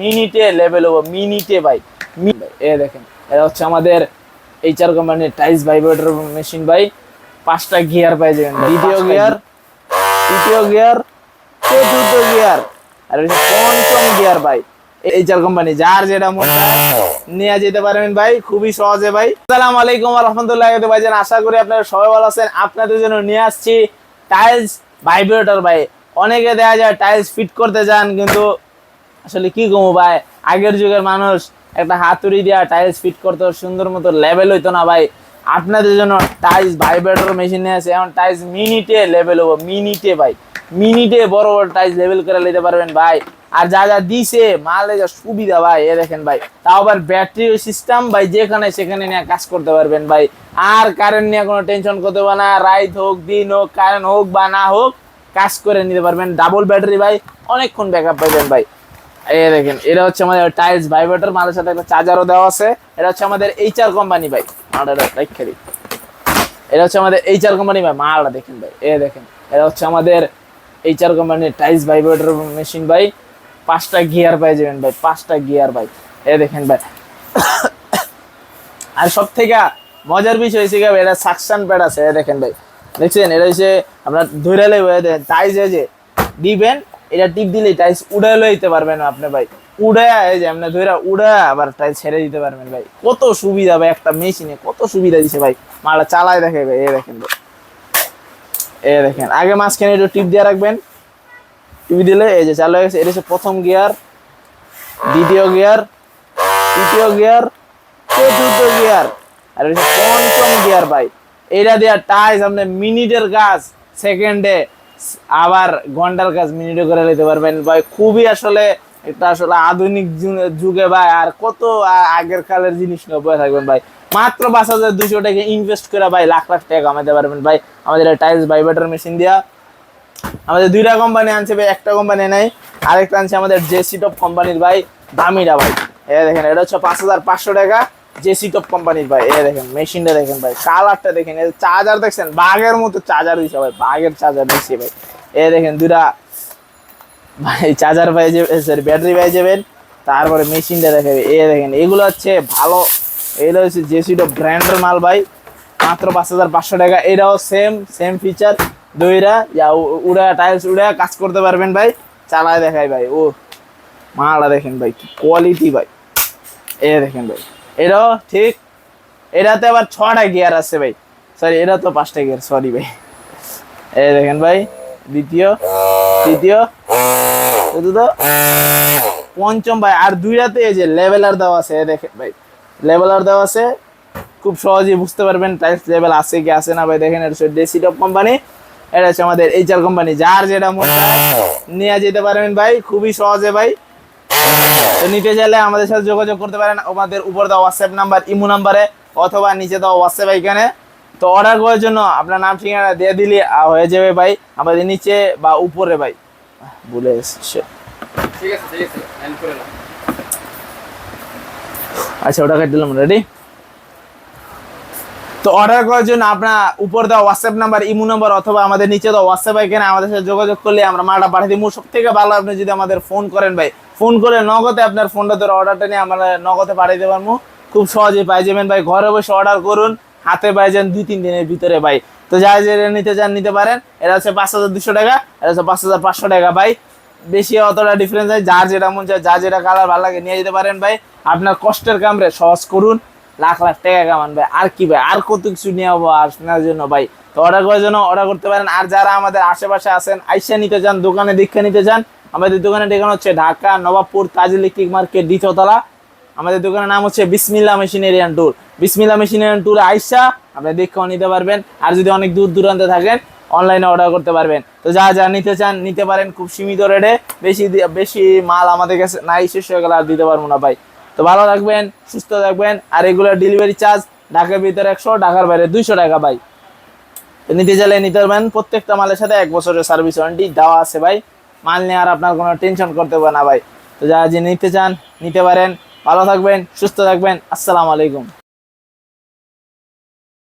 মিনিটে লেভেল হব মিনিটে ভাই এ দেখেন এটা হচ্ছে আমাদের এইচআর কোম্পানির টাইস ভাইব্রেটর মেশিন ভাই। পাঁচটা গিয়ার পাই যাবেন দ্বিতীয় গিয়ার তৃতীয় গিয়ার চতুর্থ গিয়ার আর পঞ্চম গিয়ার ভাই। এইচআর কোম্পানি যার যেটা মন নিয়ে যেতে পারবেন ভাই খুবই সহজে ভাই। আসসালামু আলাইকুম রহমতুল্লাহ ভাই যেন আশা করি আপনারা সবাই ভালো আছেন। আপনাদের জন্য নিয়ে আসছি টাইলস ভাইব্রেটর ভাই। অনেকে দেখা যায় টাইলস ফিট করতে যান কিন্তু আসলে কি কমু ভাই? আগের যুগের মানুষ একটা হাতুড়ি দিয়া টাইলস ফিট করতো, সুন্দর মতো লেভেল হইতো না ভাই। আপনাদের জন্য টাইলস ভাইব্রেটর মেশিন আছে, এখন টাইলস মিনিটে লেভেল হব মিনিটে ভাই। মিনিটে বড় বড় টাইলস লেভেল করে নিতে পারবেন ভাই। আর যা যা দিছে, মালে যা সুবিধা ভাই, এ দেখেন ভাই। তাও আবার ব্যাটারি সিস্টেম ভাই, যেখানে সেখানে নিয়ে কাজ করতে পারবেন ভাই। আর কারেন্ট নিয়ে কোনো টেনশন করতে হবে না রাইত হোক, দিন হোক কারেন্ট হোক বা না হোক, কাজ করে নিতে পারবেন। ডাবল ব্যাটারি ভাই, অনেকক্ষণ ব্যাকআপ পাইবেন ভাই। এই দেখেন, এটা হচ্ছে আমাদের টাইলস ভাইব্রেটর মালের সাথে একটা চার্জারও দেওয়া আছে। এটা হচ্ছে আমাদের এইচআর কোম্পানি ভাই। মালটা রেখে এটা হচ্ছে আমাদের এইচআর কোম্পানি ভাই, মালটা দেখেন ভাই। এ দেখেন, এটা হচ্ছে আমাদের এইচআর কোম্পানির টাইলস ভাইব্রেটর মেশিন ভাই। পাঁচটা গিয়ার পাই যাবেন ভাই, পাঁচটা গিয়ার ভাই। এ দেখেন ভাই। আর সব থেকে মজার বিষয় হয়েছে কি এটা সাকশন প্যাড আছে এ দেখেন ভাই। দেখছেন, এটা হচ্ছে আপনার ধরে লইব টাইস যে দিবেন এটা টিপ দিলে টাইস উড়ে লইতে পারবেন আপনি ভাই। উড়ে এই যে আপনি ধরে উড়ে আবার টাইস ছেড়ে দিতে পারবেন ভাই। কত সুবিধা ভাই একটা মেশিনে কত সুবিধা দিছে ভাই। মালটা চালায় দেখে ভাই এ দেখেন ভাই। এ দেখেন, আগে মাঝখানে একটু টিপ দিয়ে রাখবেন। টিপ দিলে এই যে চালু হয়ে গেছে, এটা হচ্ছে প্রথম গিয়ার দ্বিতীয় গিয়ার তৃতীয় গিয়ার চতুর্থ গিয়ার আর পঞ্চম গিয়ার ভাই। এটা দেওয়া টাইস আপনি মিনিটের কাজ সেকেন্ডে আবার ঘণ্টার কাজ মিনিটে করে নিতে পারবেন। ভাই, খুবই আসলে এটা আসলে আধুনিক যুগে ভাই, আর কত আগের কালের জিনিস নিয়ে থাকবেন ভাই। মাত্র পাঁচ হাজার দুশো টাকা ইনভেস্ট করে ভাই লাখ লাখ টাকা কামাতে পারবেন ভাই। আমাদের টাইলস ভাইব্রেটর মেশিন দিয়া। আমাদের দুইটা কোম্পানি আনছে ভাই, একটা কোম্পানি নাই, আরেকটা আনছে আমাদের জেসি টপ কোম্পানির ভাই দামিটা ভাই। এ দেখেন, এটা হচ্ছে পাঁচ হাজার পাঁচশো টাকা। জেসি টপ কোম্পানির ভাই, এ দেখেন মেশিনটা দেখেন ভাই কালারটা দেখেন এর চার্জার দেখছেন, বাঘের মতো চার্জার দিছে ভাই, বাঘের চার্জার দিচ্ছে ভাই। এ দেখেন দুটা ভাই চার্জার পাই যাবে সরি ব্যাটারি পাই যাবেন, তারপরে মেশিনটা দেখাবে এ দেখেন, এগুলো হচ্ছে ভালো, এগুলো হচ্ছে জেসি টপ ব্র্যান্ডের মাল ভাই, মাত্র পাঁচ হাজার পাঁচশো টাকা, এটাও সেম সেম ফিচার দইরা যা উ- উড়া টাইলস উড়া, কাজ করতে পারবেন ভাই, চালায় দেখাই ভাই, ও, মালটা দেখেন ভাই কোয়ালিটি ভাই, এ দেখেন ভাই। এটাও ঠিক। এটাতে আবার ছটা গিয়ার আছে ভাই। সরি এটা তো পাঁচটা গিয়ার সরি ভাই। এই দেখেন ভাই, দ্বিতীয়, তৃতীয় পঞ্চম ভাই। আর দুইটাতে এই যে লেভেলার দেওয়া আছে দেখেন ভাই। লেভেলার দেওয়া আছে, খুব সহজেই বুঝতে পারবেন টাইলস লেভেল আছে কি আছে না ভাই। দেখেন, এটা হচ্ছে ডেসি টপ কোম্পানি এটা হচ্ছে আমাদের এইচআর কোম্পানি যার যেটা মন নিয়ে যেতে পারবেন ভাই, খুবই সহজে ভাই। তো নিতে চাইলে আমাদের সাথে যোগাযোগ করতে পারেন। আমাদের উপর দেওয়া হোয়াটসঅ্যাপ নাম্বার ইমো নাম্বারে অথবা নিচে দেওয়া হোয়াটসঅ্যাপ এখানে তো অর্ডার করার জন্য আপনার নাম ঠিকানা দিয়ে দিলে হয়ে যাবে ভাই। আমাদের নিচে বা উপরে ভাই। ভুলে এসছে। ঠিক আছে ঠিক আছে আচ্ছা ওটা কেটে দিলাম রেডি তো অর্ডার করার জন্য আপনার উপর দেওয়া হোয়াটসঅ্যাপ নাম্বার ইমো নাম্বার অথবা আমাদের নিচে দেওয়া হোয়াটসঅ্যাপ এখানে আমাদের সাথে যোগাযোগ করলে আমরা মালটা পাঠিয়ে দিব সব থেকে ভালো আপনি যদি আমাদের ফোন করেন ভাই ফোন করে নগদে আপনার ফোনটা ধরে অর্ডারটা নিয়ে আমরা নগদে পাঠিয়ে দিতে পারব। খুব সহজেই পাই যাবেন ভাই, ঘরে বসে অর্ডার করুন, হাতে পাই যান দুই, তিন দিনের ভিতরে ভাই। তো যা যে নিতে চান, নিতে পারেন। এটা হচ্ছে পাঁচ হাজার দুশো টাকা এটা হচ্ছে পাঁচ হাজার পাঁচশো টাকা ভাই। বেশি অতটা ডিফারেন্স হয় যার যেটা মন চায়, যার যেটা কালার ভালো লাগে নিয়ে যেতে পারেন ভাই। আপনার কষ্টের কামরে সহজ করুন। লাখ লাখ টাকা কামান ভাই। আর কি ভাই, আর কত কিছু নিয়ে হব আপনার জন্য ভাই। তো অর্ডার করার জন্য অর্ডার করতে পারেন। আর যারা আমাদের আশেপাশে আছেন, আইসা নিতে চান, দোকানে দীক্ষা নিতে চান আমাদের দোকানের ঠিকানা হচ্ছে ঢাকা, নবাবপুর তাজ ইলেকট্রিক মার্কেট, দ্বিতীয়তলা। আমাদের দোকানের নাম হচ্ছে বিসমিল্লা মেশিনারিয়ান ট্যুর বিসমিল্লা মেশিনারিয়ান ট্যুরে আইসা আপনি দীক্ষাও নিতে পারবেন। আর যদি অনেক দূর দূরান্তে থাকেন অনলাইনে অর্ডার করতে পারবেন। তো যা যা নিতে চান, নিতে পারেন খুব সীমিত রেটে বেশি বেশি মাল আমাদের কাছে নাই, শেষ হয়ে গেলে আর দিতে পারব না ভাই। তো ভালো থাকবেন, সুস্থ থাকবেন। আর এগুলোর ডেলিভারি চার্জ ঢাকার ভিতরে একশো, ঢাকার বাইরে দুইশো টাকা ভাই। তো নিতে চাইলে নিতে পারবেন। প্রত্যেকটা মালের সাথে এক বছরের সার্ভিস ওয়ারেন্টি দেওয়া আছে ভাই। মাল নিয়ে আর আপনার কোনো টেনশন করতে হবে না ভাই। তো যারা যে নিতে চান, নিতে পারেন। ভালো থাকবেন, সুস্থ থাকবেন। আসসালামু আলাইকুম।